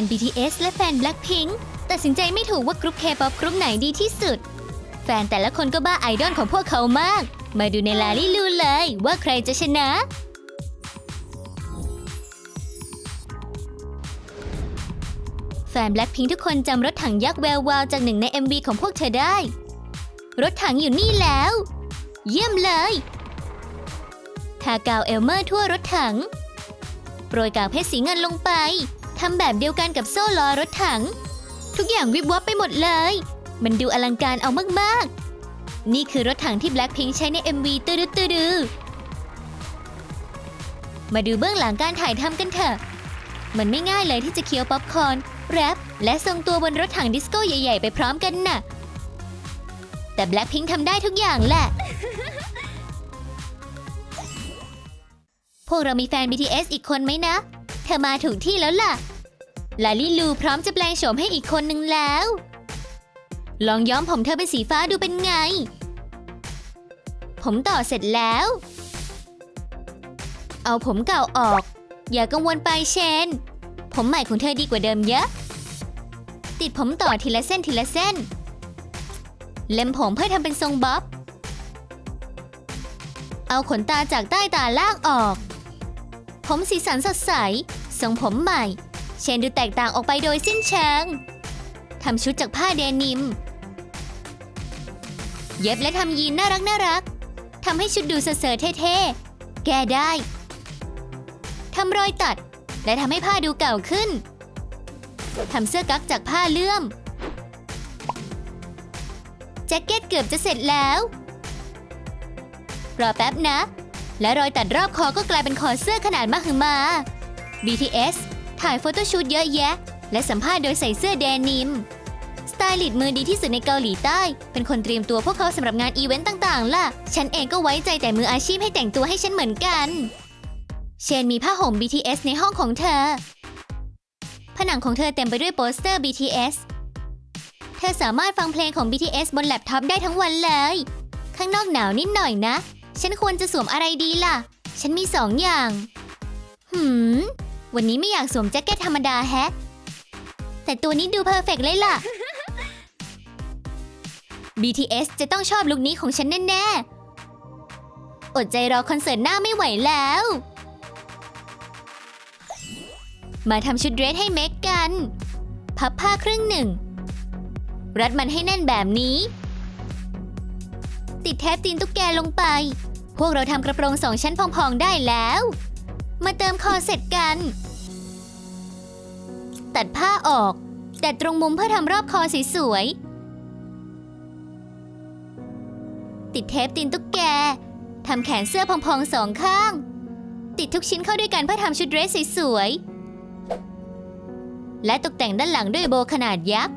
น BTS และแฟน Blackpink ตัดสินใจไม่ถูกว่ากรุ๊ป K-pop กรุ๊ปไหนดีที่สุด แฟนแต่ละคนก็บ้าไอดอลของพวกเขามาก มาดูในลาลิลูเลยว่าใครจะชนะ แฟน Blackpink ทุกคนจำรถถังยักษ์แวววาวจากหนึ่งใน MV ของพวกเธอได้ รถถังอยู่นี่แล้ว เยี่ยมเลยทากาวเอลเมอร์ทั่วรถถัง โปรยกาวเพชรสีเงินลงไป ทำแบบเดียวกันกับโซ่ล้อรถถัง ทุกอย่างวิบวับไปหมดเลย มันดูอลังการเอามากๆ นี่คือรถถังที่ Blackpink ใช้ใน MV ตืดตืดมาดูเบื้องหลังการถ่ายทำกันเถอะ มันไม่ง่ายเลยที่จะเคี้ยวป๊อปคอร์นแรปและทรงตัวบนรถถังดิสโก้ใหญ่ๆ ไปพร้อมกันน่ะ แต่ Blackpink ทำได้ทุกอย่างแหละ พวกเรามีแฟน BTS อีกคนไหมนะ เธอมาถูกที่แล้วล่ะ ลาลิลูพร้อมจะแปลงโฉมให้อีกคนหนึ่งแล้ว ลองย้อมผมเธอเป็นสีฟ้าดูเป็นไง ผมต่อเสร็จแล้ว เอาผมเก่าออก อย่ากังวลไปเชน ผมใหม่ของเธอดีกว่าเดิมเยอะ ติดผมต่อทีละเส้นทีละเส้น เล็มผมเพื่อทำเป็นทรงบ๊อบเอาขนตาจากใต้ตาล่างออก ผมสีสันสดใส ทรงผมใหม่ เชนดูแตกต่างออกไปโดยสิ้นเชิงทำชุดจากผ้าเดนิม เย็บและทำยีนน่ารักน่ารักทำให้ชุดดูเสอเท่ๆ แก้ได้ทำรอยตัด และทำให้ผ้าดูเก่าขึ้นทำเสื้อกั๊กจากผ้าเลื่อม แจ็คเก็ตเกือบจะเสร็จแล้ว รอแป๊บนะ และรอยตัดรอบคอก็กลายเป็นคอเสื้อขนาดมหึมา BTS ถ่ายโฟโต้ชูตเยอะแยะ และสัมภาษณ์โดยใส่เสื้อแดนิม สไตลิสต์มือดีที่สุดในเกาหลีใต้ เป็นคนเตรียมตัวพวกเขาสำหรับงานอีเวนต์ต่างๆ ล่ะ ฉันเองก็ไว้ใจแต่มืออาชีพให้แต่งตัวให้ฉันเหมือนกัน เชนมีผ้าห่ม BTS ในห้องของเธอ ผนังของเธอเต็มไปด้วยโปสเตอร์ BTS เธอสามารถฟังเพลงของ BTS บนแล็ปท็อปได้ทั้งวันเลย ข้างนอกหนาวนิดหน่อยนะ ฉันควรจะสวมอะไรดีล่ะ ฉันมีสองอย่าง หืม วันนี้ไม่อยากสวมแจ็คเก็ตธรรมดาแฮะ แต่ตัวนี้ดูเพอร์เฟกต์เลยล่ะ BTS จะต้องชอบลุคนี้ของฉันแน่ ๆ อดใจรอคอนเสิร์ตหน้าไม่ไหวแล้ว มาทำชุดเดรสให้เมกกัน พับผ้าครึ่งหนึ่ง รัดมันให้แน่นแบบนี้ ติดเทปตีนตุ๊กแกลงไป พวกเราทำกระโปรงสองชั้นพอง ๆ ได้แล้ว มาเติมคอเสร็จกัน ตัดผ้าออกแต่ตรงมุมเพื่อทำรอบคอสวยๆ ติดเทปตีนตุ๊กแก ทำแขนเสื้อพองๆสองข้าง ติดทุกชิ้นเข้าด้วยกันเพื่อทำชุดเดรสสวยๆ และตกแต่งด้านหลังด้วยโบขนาดยักษ์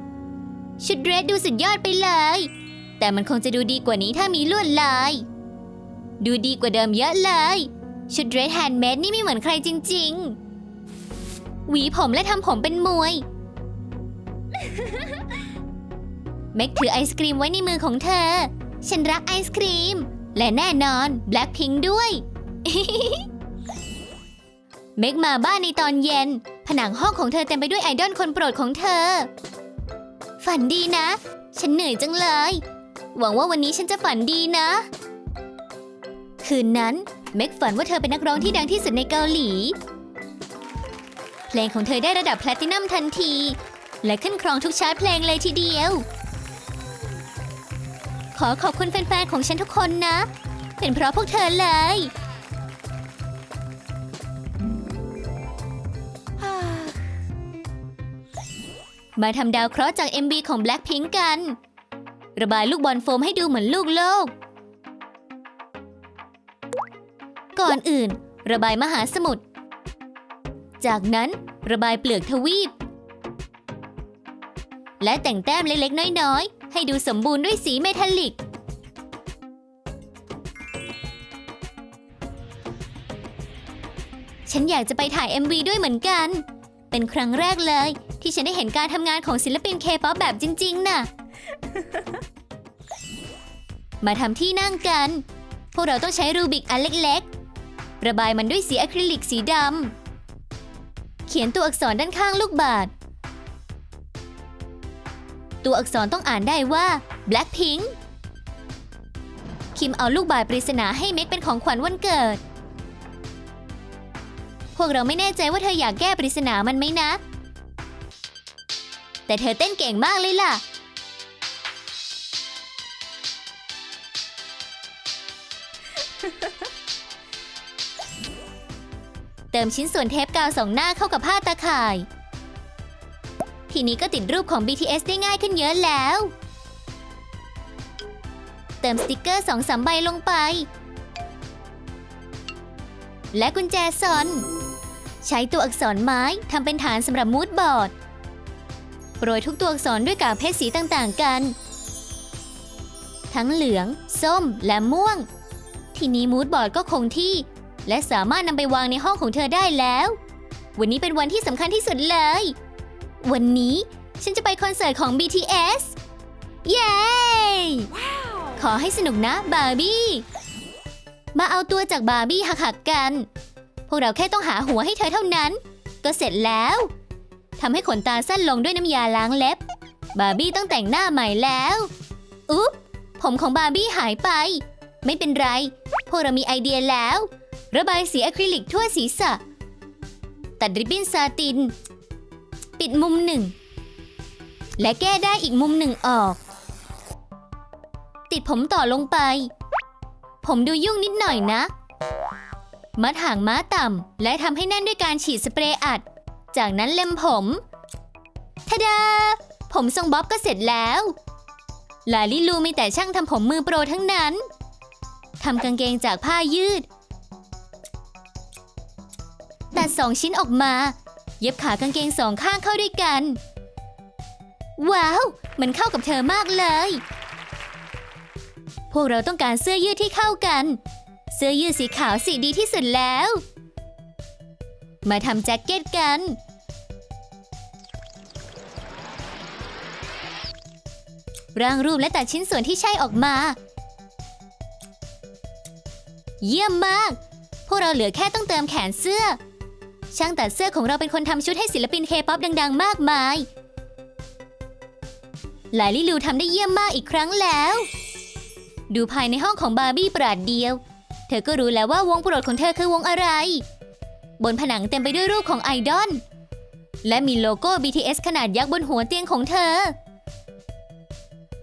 ชุดเดรสดูสุดยอดไปเลย แต่มันคงจะดูดีกว่านี้ถ้ามีลวดลาย ดูดีกว่าเดิมเยอะเลย ชุดเดรสแฮนด์เมดนี่ไม่เหมือนใครจริง ๆ หวีผมและทำผมเป็นมวย เมกถือไอศครีมไว้ในมือของเธอ ฉันรักไอศครีม และแน่นอน Blackpink ด้วย เมกมาบ้านในตอนเย็น ผนังห้องของเธอเต็มไปด้วยไอดอลคนโปรดของเธอ ฝันดีนะ ฉันเหนื่อยจังเลย หวังว่าวันนี้ฉันจะฝันดีนะ คืนนั้น เมกฝันว่าเธอเป็นนักร้องที่ดังที่สุดในเกาหลี เพลงของเธอได้ระดับแพลตินัมทันที และขึ้นครองทุกชาร์ตเพลงเลยทีเดียว ขอขอบคุณแฟนๆของฉันทุกคนนะ เป็นเพราะพวกเธอเลย มาทำดาวเคราะห์จาก MB ของ Blackpink กัน ระบายลูกบอลโฟมให้ดูเหมือนลูกโลก ก่อนอื่น ระบายมหาสมุทร จากนั้นระบายเปลือกทวีป และแต่งแต้มเล็กๆ น้อยๆ ให้ดูสมบูรณ์ด้วยสีเมทัลลิก ฉันอยากจะไปถ่าย MV ด้วยเหมือนกัน เป็นครั้งแรกเลย ที่ฉันได้เห็นการทำงานของศิลปินเคป๊อปแบบจริง ๆ น่ะ มาทำที่นั่งกัน พวกเราต้องใช้รูบิกอันเล็ก ๆ ระบายมันด้วยสีอะคริลิกสีดำ ขียนตัวอักษรด้านข้างลูกบาศก์ตัวอักษรต้องอ่านได้ว่า Blackpink คิมเอาลูกบาศก์ปริศนาให้เม็กเป็นของขวัญวันเกิด พวกเราไม่แน่ใจว่าเธออยากแก้ปริศนามันไหมนะ แต่เธอเต้นเก่งมากเลยล่ะ เติมชิ้นส่วนเทปกาวสองหน้าเข้ากับผ้าตาข่าย ทีนี้ก็ติดรูปของ BTS ได้ง่ายขึ้นเยอะแล้ว เติมสติกเกอร์สองสามใบลงไป และกุญแจซอน ใช้ตัวอักษรไม้ทำเป็นฐานสำหรับมูดบอร์ดโปรยทุกตัวอักษรด้วยกากเพชรสีต่างๆกัน ทั้งเหลือง ส้มและม่วง ทีนี้มูดบอร์ดก็คงที่ และสามารถนำไปวางในห้องของเธอได้แล้ว วันนี้เป็นวันที่สำคัญที่สุดเลย วันนี้ฉันจะไปคอนเสิร์ตของ BTS เย้ขอให้สนุกนะบาร์บี้ มาเอาตัวจากบาร์บี้หักๆกัน พวกเราแค่ต้องหาหัวให้เธอเท่านั้น ก็เสร็จแล้วทำให้ขนตาสั้นลงด้วยน้ำยาล้างเล็บ บาร์บี้ต้องแต่งหน้าใหม่แล้ว อุ๊บ ผมของบาร์บี้หายไป ไม่เป็นไร พวกเรามีไอเดียแล้ว ระบายสีอะคริลิกทั่วศีรษะ ตัดริบบิ้นซาติน ปิดมุมหนึ่ง และแก้ได้อีกมุมหนึ่งออก ติดผมต่อลงไป ผมดูยุ่งนิดหน่อยนะ มัดหางม้าต่ำ และทำให้แน่นด้วยการฉีดสเปรย์อัด จากนั้นเล็มผมทะดา ผมทรงบ๊อบก็เสร็จแล้วลาลิลูมีแต่ช่างทำผมมือโปรทั้งนั้น ทำกางเกงจากผ้ายืด สองชิ้นออกมา เย็บขากางเกงสองข้างเข้าด้วยกัน ว้าว มันเข้ากับเธอมากเลย พวกเราต้องการเสื้อยืดที่เข้ากัน เสื้อยืดสีขาวสีดีที่สุดแล้ว มาทำแจ็คเก็ตกัน ร่างรูปและตัดชิ้นส่วนที่ใช่ออกมา เยี่ยมมาก พวกเราเหลือแค่ต้องเติมแขนเสื้อ ช่างตัดเสื้อของเราเป็นคนทำชุดให้ศิลปินเคป๊อปดัง ๆ มากมายหลายลิลูทำได้เยี่ยมมากอีกครั้งแล้ว ดูภายในห้องของบาร์บี้ปราดเดียว เธอก็รู้แล้วว่าวงโปรดของเธอคือวงอะไร บนผนังเต็มไปด้วยรูปของไอดอลและมีโลโก้ BTS ขนาดยักษ์บนหัวเตียงของเธอ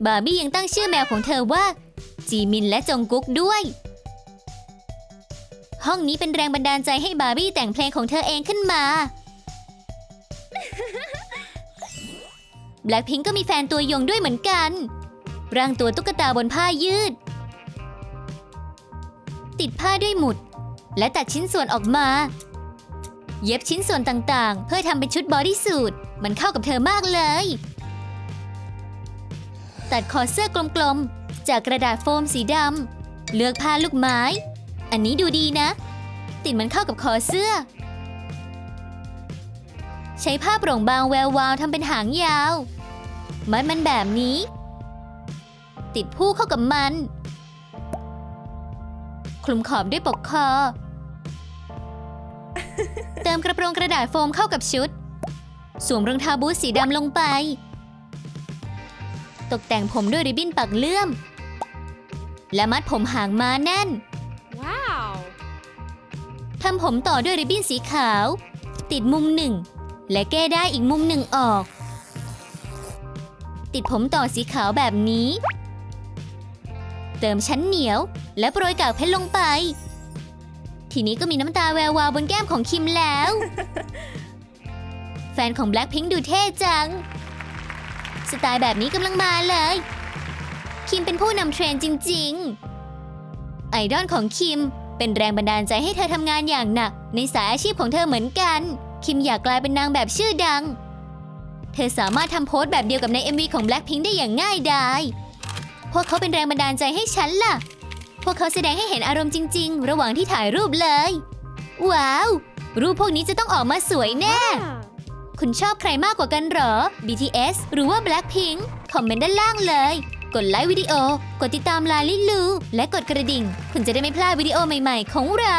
บาร์บี้ยังตั้งชื่อแมวของเธอว่า จีมินและจงกุ๊กด้วย ห้องนี้เป็นแรงบันดาลใจให้บาร์บี้แต่งเพลงของเธอเองขึ้นมา Blackpink ก็มีแฟนตัวยงด้วยเหมือนกัน ร่างตัวตุ๊กตาบนผ้ายืด ติดผ้าด้วยหมุด และตัดชิ้นส่วนออกมา เย็บชิ้นส่วนต่างๆ เพื่อทำเป็นชุดบอดี้สูทมันเข้ากับเธอมากเลย ตัดคอเสื้อกลมๆ จากกระดาษโฟมสีดำเลือกผ้าลูกไม้ อันนี้ดูดีนะ ติดมันเข้ากับคอเสื้อ ใช้ผ้าโปร่งบางแวววาวทำเป็นหางยาว มัดมันแบบนี้ ติดผู้เข้ากับมัน คลุมขอบด้วยปกคอ เติมกระโปรงกระดาษโฟมเข้ากับชุด สวมรองเท้าบูทสีดำลงไป ตกแต่งผมด้วยริบบิ้นปักเลื่อม และมัดผมหางม้าแน่น Wow! ทำผมต่อด้วยริบบิ้นสีขาว ติดมุมหนึ่ง และแก้ได้อีกมุมหนึ่งออก ติดผมต่อสีขาวแบบนี้ เติมชั้นเหนียว และโปรยกากเพชรลงไป ทีนี้ก็มีน้ำตาแวววาวบนแก้มของคิมแล้ว แฟนของ Blackpink ดูเท่จัง สไตล์แบบนี้กำลังมาเลย คิมเป็นผู้นำเทรนด์จริง ๆ ไอดอลของคิม เป็นแรงบันดาลใจให้เธอทำงานอย่างหนัก ในสายอาชีพของเธอเหมือนกัน คิมอยากกลายเป็นนางแบบชื่อดัง เธอสามารถทำโพสต์แบบเดียวกับใน MV ของ Blackpink ได้อย่างง่ายดายพวกเขาเป็นแรงบันดาลใจให้ฉันล่ะ พวกเขาแสดงให้เห็นอารมณ์จริง ๆ ระหว่างที่ถ่ายรูปเลย ว้าว รูปพวกนี้จะต้องออกมาสวยแน่ Yeah. คุณชอบใครมากกว่ากันเหรอ BTS หรือว่า Blackpink คอมเมนต์ด้านล่างเลย กดไลค์วิดีโอ กดติดตามลาลิลูและกดกระดิ่ง คุณจะได้ไม่พลาดวิดีโอใหม่ๆ ของเรา